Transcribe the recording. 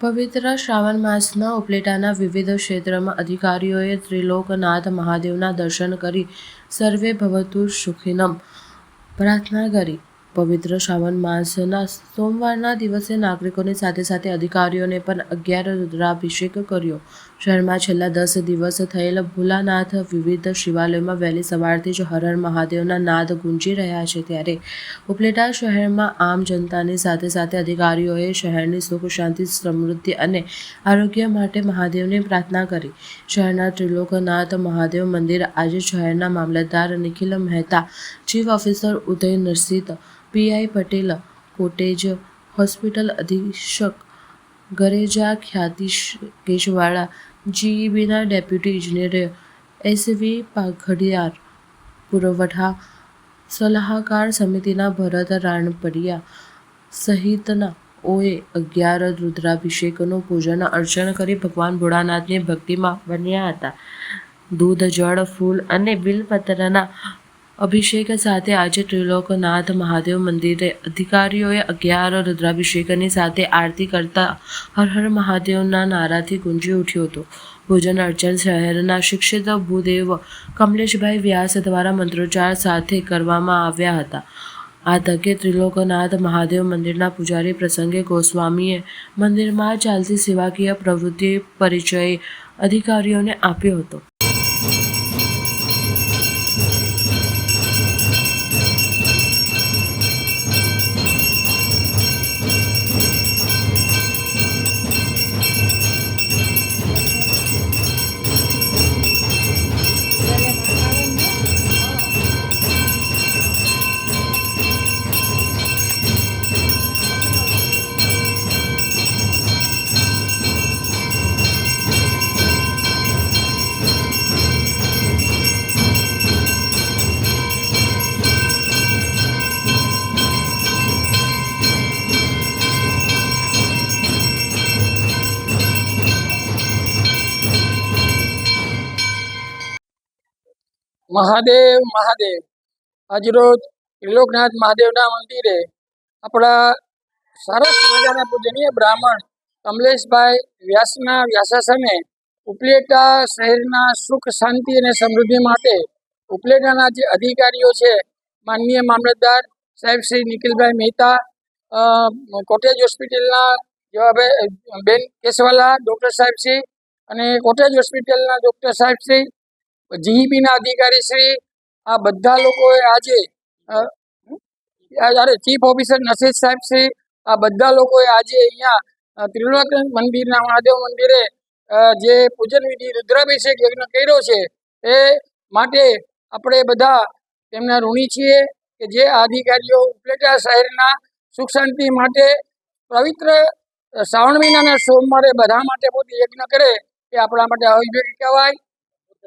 પવિત્ર શ્રાવણ માસના ઉપલેટાના વિવિધ ક્ષેત્રમાં અધિકારીઓએ ત્રિલોકનાથ મહાદેવના દર્શન કરી સર્વે ભવતુ સુખિનમ પ્રાર્થના કરી. પવિત્ર શ્રાવણ માસના સોમવારના દિવસે નાગરિકોની સાથે સાથે અધિકારીઓને પણ અગિયાર રુદ્રાભિષેક કર્યો. શહેરમાં છેલ્લા દસ દિવસ થયેલ ભોલાનાથ વિવિધ શિવાલયોમાં વહેલી સવારથી જ હર હર મહાદેવના નાદ ગુંજી રહ્યા છે. ત્યારે ઉપલેટા શહેરમાં આમ જનતાની સાથે સાથે અધિકારીઓએ શહેરની સુખ, શાંતિ, સમૃદ્ધિ અને આરોગ્ય માટે મહાદેવને પ્રાર્થના કરી. શહેરના ત્રિલોકનાથ મહાદેવ મંદિર આજે શહેરના મામલતદાર Nikhil Mehta chief officer Uday Narsinh, PI Patel, cottage hospital અધિક્ષક ગરેજા ખ્યાતિ કેશવાળા, જીઈબીના ડેપ્યુટી ઇજનેર એસવી પાઘડિયાર, પુરવઠા સલાહકાર સમિતિના ભરત રાણપડિયા સહિતના ઓએ અગિયાર રુદ્રાભિષેકનું પૂજન અર્ચન કરી ભગવાન ભોળાનાથની ભક્તિમાં બન્યા હતા. દૂધ, જળ, ફૂલ અને બિલપત્રના અભિષેક સાથે આજે ત્રિલોકનાથ મહાદેવ મંદિરે અધિકારીઓએ અગિયાર રુદ્રાભિષેકની સાથે આરતી કરતા હર હર મહાદેવના નારાથી ગુંજી ઉઠ્યો હતો. ભોજન અર્ચન શહેરના શિક્ષિત ભૂદેવ કમલેશભાઈ વ્યાસ દ્વારા મંત્રોચ્ચાર સાથે કરવામાં આવ્યા હતા. આ તકે ત્રિલોકનાથ મહાદેવ મંદિરના પૂજારી પ્રસંગે ગોસ્વામીએ મંદિરમાં ચાલતી સેવાકીય પ્રવૃત્તિ પરિચય અધિકારીઓને આપ્યો હતો. મહાદેવ મહાદેવ. આજરોજ ત્રિલોકનાથ મહાદેવના મંદિરે આપણા સરસ મજાના પૂજનીય બ્રાહ્મણ કમલેશભાઈ વ્યાસના વ્યાસાસને ઉપલેટા શહેરના સુખ, શાંતિ અને સમૃદ્ધિ માટે ઉપલેટાના જે અધિકારીઓ છે, માનનીય મામલતદાર સાહેબ શ્રી નિખિલભાઈ મહેતા કોટેજ હોસ્પિટલના જેવાભાઈ બેન કેશવાલા, ડૉક્ટર સાહેબ શ્રી અને કોટેજ હોસ્પિટલના ડૉક્ટર સાહેબ શ્રી જીઈબીના અધિકારી શ્રી, આ બધા લોકોએ આજે અરે ચીફ ઓફિસર નસીદ સાહેબ શ્રી, આ બધા લોકોએ આજે અહીંયા ત્રિલોક મંદિરના મહાદેવ મંદિરે જે પૂજન વિધિ રુદ્રાભિષેક યજ્ઞ કર્યો છે, એ માટે આપણે બધા તેમના ઋણી છીએ કે જે અધિકારીઓ ઉપલેટા શહેરના સુખ શાંતિ માટે પવિત્ર શ્રાવણ મહિનાના સોમવારે બધા માટે પોતે યજ્ઞ કરે, એ આપણા માટે અવિવેક કહેવાય.